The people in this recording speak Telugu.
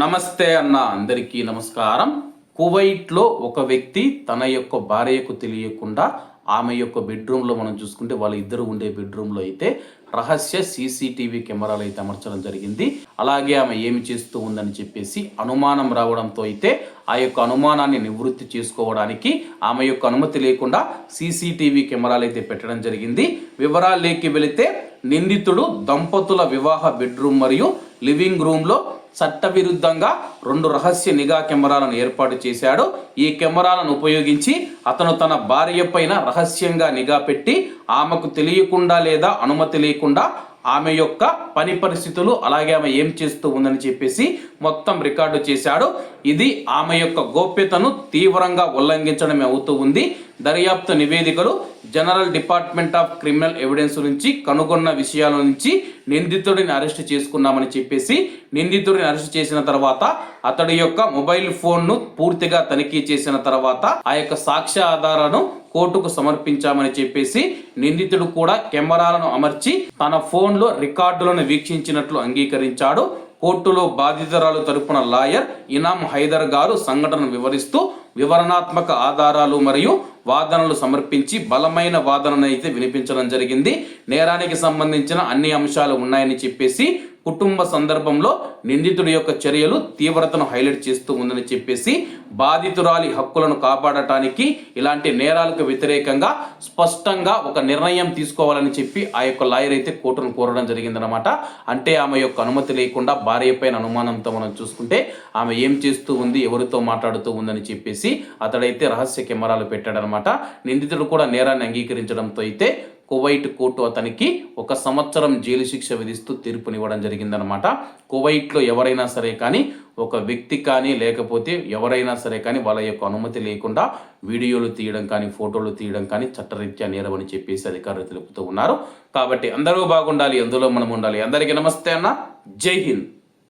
నమస్తే అన్న అందరికీ నమస్కారం. కువైట్లో ఒక వ్యక్తి తన యొక్క భార్యకు తెలియకుండా ఆమె యొక్క బెడ్రూమ్లో మనం చూసుకుంటే వాళ్ళ ఇద్దరు ఉండే బెడ్రూమ్లో అయితే రహస్య సీసీటీవీ కెమెరాలు అయితే అమర్చడం జరిగింది. అలాగే ఆమె ఏమి చేస్తూ ఉందని చెప్పేసి అనుమానం రావడంతో అయితే ఆ యొక్క అనుమానాన్ని నివృత్తి చేసుకోవడానికి ఆమె యొక్క అనుమతి లేకుండా సీసీటీవీ కెమెరాలు అయితే పెట్టడం జరిగింది. వివరాల్లోకి వెళితే నిందితుడు దంపతుల వివాహ బెడ్రూమ్ మరియు లివింగ్ రూమ్లో చట్టవిరుద్ధంగా రెండు రహస్య నిఘా కెమెరాలను ఏర్పాటు చేశాడు. ఈ కెమెరాలను ఉపయోగించి అతను తన భార్య పైన రహస్యంగా నిఘా పెట్టి ఆమెకు తెలియకుండా లేదా అనుమతి లేకుండా ఆమె యొక్క పని పరిస్థితులు అలాగే ఆమె ఏం చేస్తూ ఉందని చెప్పేసి మొత్తం రికార్డు చేశాడు. ఇది ఆమె యొక్క గోప్యతను తీవ్రంగా ఉల్లంఘించడమే అవుతూ ఉంది. దర్యాప్తు నివేదికలు general department of criminal evidence నుంచి కనుగొన్న విషయాల నుంచి నిందితుడిని అరెస్ట్ చేసుకున్నామని చెప్పేసి నిందితుడిని అరెస్ట్ చేసిన తర్వాత అతడి యొక్క మొబైల్ ఫోన్ను పూర్తిగా తనిఖీ చేసిన తర్వాత ఆ యొక్క సాక్ష్య ఆధారాలను కోర్టుకు సమర్పించామని చెప్పేసి నిందితుడు కూడా కెమెరాలను అమర్చి తన ఫోన్లో రికార్డులను వీక్షించినట్లు అంగీకరించాడు. కోర్టులో బాధితురాలు తరపున లాయర్ ఇనాం హైదర్ గారు సంఘటనను వివరిస్తూ వివరణాత్మక ఆధారాలు మరియు వాదనలు సమర్పించి బలమైన వాదనను అయితే వినిపించడం జరిగింది. నేరానికి సంబంధించిన అన్ని అంశాలు ఉన్నాయని చెప్పేసి కుటుంబ సందర్భంలో నిందితుడి యొక్క చర్యలు తీవ్రతను హైలైట్ చేస్తూ ఉందని చెప్పేసి బాధితురాలి హక్కులను కాపాడటానికి ఇలాంటి నేరాలకు వ్యతిరేకంగా స్పష్టంగా ఒక నిర్ణయం తీసుకోవాలని చెప్పి ఆ యొక్క లాయర్ అయితే కోర్టును కోరడం జరిగిందనమాట అంటే ఆమె యొక్క అనుమతి లేకుండా భార్య పైన అనుమానంతో మనం చూసుకుంటే ఆమె ఏం చేస్తూ ఉంది ఎవరితో మాట్లాడుతూ ఉందని చెప్పేసి అతడైతే రహస్య కెమెరాలు పెట్టాడనమాట నిందితుడు కూడా నేరాన్ని అంగీకరించడంతో అయితే కువైట్ కోర్టు అతనికి ఒక సంవత్సరం జైలు శిక్ష విధిస్తూ తీర్పునివ్వడం జరిగిందనమాట కువైట్లో ఎవరైనా సరే కానీ ఒక వ్యక్తి కానీ లేకపోతే ఎవరైనా సరే కానీ వాళ్ళ యొక్క అనుమతి లేకుండా వీడియోలు తీయడం కానీ ఫోటోలు తీయడం కానీ చట్టరీత్యా నేరమని చెప్పేసి అధికారులు తెలుపుతూ ఉన్నారు. కాబట్టి అందరూ బాగుండాలి అందులో మనం ఉండాలి. అందరికీ నమస్తే అన్న. జై హింద్.